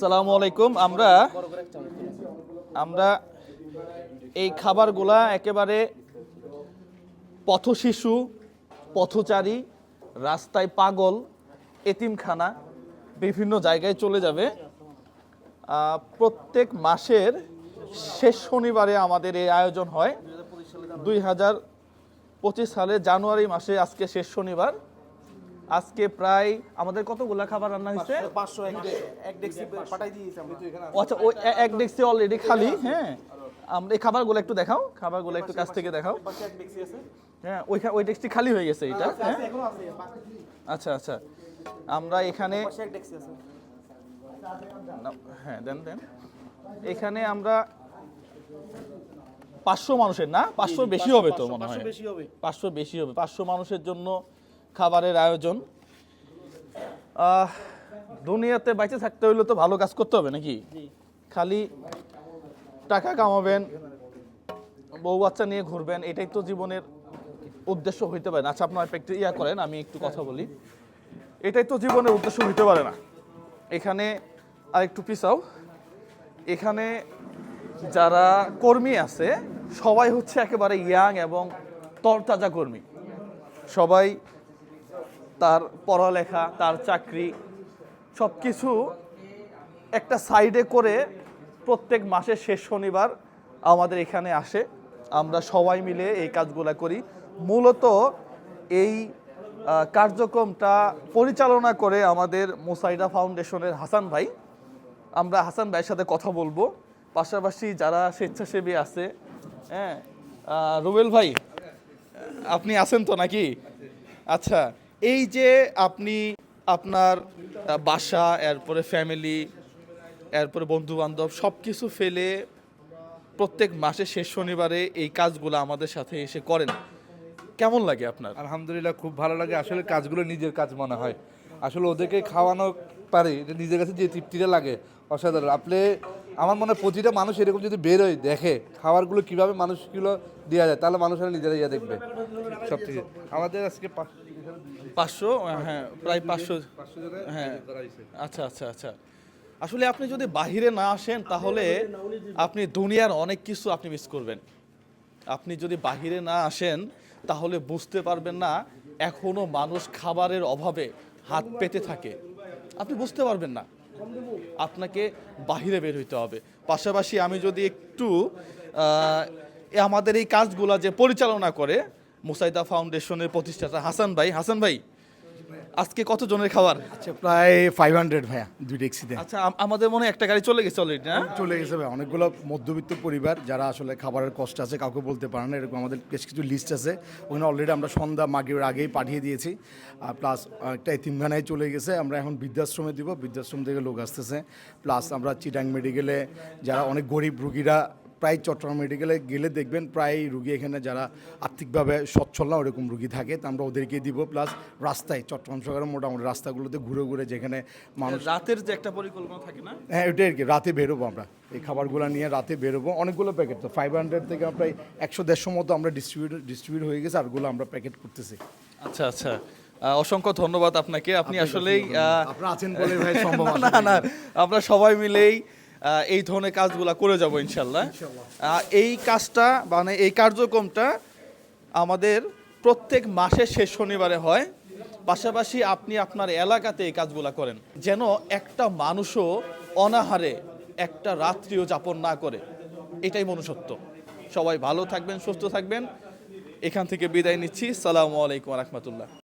সালামু আলাইকুম আমরা আমরা এই খাবারগুলা একেবারে পথশিশু, পথচারী, রাস্তায় পাগল, এতিমখানা, বিভিন্ন জায়গায় চলে যাবে। প্রত্যেক মাসের শেষ শনিবারে আমাদের এই আয়োজন হয়। দুই হাজার পঁচিশ সালের জানুয়ারি মাসে আজকে শেষ শনিবার। আজকে প্রায় আমাদের কতগুলা খাবার রান্না হয়েছে? আচ্ছা ওই এক ডেক্সি অলরেডি খালি হ্যাঁ? আমরা এই খাবারগুলো একটু দেখাও খাবারগুলো একটু কাছ থেকে দেখাও। হ্যাঁ ওই ওই ডেক্সটি খালি হয়ে গেছে এটা হ্যাঁ? আছে, এখনও আছে আচ্ছা আচ্ছা। আমরা এখানে হ্যাঁ দেন দেন। এখানে আমরা পাঁচশো মানুষের না? পাঁচশো বেশি হবে তো মনে হয়? বেশি হবে। পাঁচশো বেশি হবে। পাঁচশো মানুষের জন্য খাবারের আয়োজন। দুনিয়াতে বাইচে থাকতে হইলে তো ভালো কাজ করতে হবে নাকি? খালি টাকা কামাবেন বউ বাচ্চা নিয়ে ঘুরবেন এটাই তো জীবনের উদ্দেশ্য হইতে পারে না। আচ্ছা আপনার একটু ইয়া করেন আমি একটু কথা বলি। এটাই তো জীবনের উদ্দেশ্য হইতে পারে না। এখানে আর একটু পিছাও। এখানে যারা কর্মী আছে সবাই হচ্ছে একেবারে ইয়াং এবং তরতাজা কর্মী। সবাই তার পড়ালেখা, তার চাকরি সব কিছু একটা সাইডে করে প্রত্যেক মাসের শেষ শনিবার আমাদের এখানে আসে। আমরা সবাই মিলে এই কাজগুলা করি। মূলত এই কার্যক্রমটা পরিচালনা করে আমাদের মুসাইদা ফাউন্ডেশনের হাসান ভাই। আমরা হাসান ভাইয়ের সাথে কথা বলব। পাশাপাশি যারা স্বেচ্ছাসেবী আছে হ্যাঁ রুবেল ভাই, আপনি আছেন তো নাকি? আচ্ছা এই যে আপনি আপনার বাসা এরপরে ফ্যামিলি এরপরে বন্ধু বান্ধব সব কিছু ফেলে প্রত্যেক মাসে শেষ শনিবারে এই কাজগুলো আমাদের সাথে এসে করেন। কেমন লাগে আপনার? আলহামদুলিল্লাহ খুব ভালো লাগে। আসলে কাজগুলো নিজের কাজ মনে হয়। আসলে ওদেরকে খাওয়ানো পারে এটা নিজের কাছে যে তৃপ্তিটা লাগে অসাধারণ। আপনি আমার মনে হয় প্রতিটা মানুষ এরকম যদি বেরোয় দেখে খাবারগুলো কীভাবে মানুষগুলো দেওয়া যায় তাহলে মানুষেরা নিজেরা ইয়ে দেখবে। সব থেকে আমাদের আজকে পাঁচ- পাঁচশো হ্যাঁ প্রায় পাঁচশো হ্যাঁ। আচ্ছা আচ্ছা আচ্ছা। আসলে আপনি যদি বাহিরে না আসেন, তাহলে আপনি দুনিয়ার অনেক কিছু আপনি মিস করবেন। আপনি যদি বাহিরে না আসেন, তাহলে বুঝতে পারবেন না, এখনও মানুষ খাবারের অভাবে হাত পেতে থাকে। আপনি বুঝতে পারবেন না। আপনাকে বাহিরে বের হইতে হবে। পাশাপাশি আমি যদি একটু আমাদের এই কাজগুলা যে পরিচালনা করে মুসাইদা ফাউন্ডেশনের প্রতিষ্ঠাতা। হাসান ভাই হাসান ভাই আজকে কত জনের খাবার? আচ্ছা প্রায় ফাইভ হান্ড্রেড ভাইয়া দুই ট্যাক্সিতে আচ্ছা আম- আমাদের মনে হয় একটা গাড়ি চলে গেছে অলরেডি না? চলে গেছে ভাই অনেকগুলো মধ্যবিত্ত পরিবার যারা আসলে খাবারের কষ্ট আছে কাউকে বলতে পারে না এরকম আমাদের বেশ কিছু লিস্ট আছে। ওখানে অলরেডি আমরা সন্ধ্যা মাগের আগেই পাঠিয়ে দিয়েছি। আর প্লাস একটা এতিমখানায় চলে গেছে আমরা এখন বৃদ্ধাশ্রমে দিব বৃদ্ধাশ্রম থেকে লোক আসতেছে। প্লাস আমরা চিটাং মেডিকেলে যারা অনেক গরিব রুগীরা প্রায় চট্টগ্রাম মেডিকেলে গেলে দেখবেন প্রায় রুগী এখানে যারা আর্থিকভাবে সচ্ছল না ওরকম রুগী থাকে তা আমরা ওদেরকে দিব। প্লাস রাস্তায় চট্টগ্রাম শহরের মোটামুটি রাস্তাগুলোতে ঘুরে ঘুরে যেখানে মানুষ রাতের যে একটা পরিকল্পনা থাকে না? হ্যাঁ ওইটাই আর কি রাতে বেরোবো আমরা। এই খাবারগুলো নিয়ে রাতে বেরোবো। অনেকগুলো প্যাকেট তো ফাইভ হান্ড্রেড থেকে প্রায় একশো দেড়শো মতো আমরা ডিস্ট্রিবিউট ডিস্ট্রিবিউট হয়ে গেছে আরগুলো আমরা প্যাকেট করতেছি। আচ্ছা আচ্ছা। অসংখ্য ধন্যবাদ আপনাকে। আপনি আসলেই আপনারা আছেন বলে ভাই সম্ভব না না আমরা সবাই মিলেই এই ধরনের কাজগুলা করে যাব ইনশাল্লাহ। এই কাজটা মানে এই কার্যক্রমটা আমাদের প্রত্যেক মাসের শেষ শনিবারে হয়। পাশাপাশি আপনি আপনার এলাকাতে এই কাজগুলো করেন। যেন একটা মানুষও অনাহারে একটা রাত্রিও যাপন না করে। এটাই মনুষ্যত্ব। সবাই ভালো থাকবেন সুস্থ থাকবেন। এখান থেকে বিদায় নিচ্ছি। সালামু আলাইকুম রহমতুল্লাহ।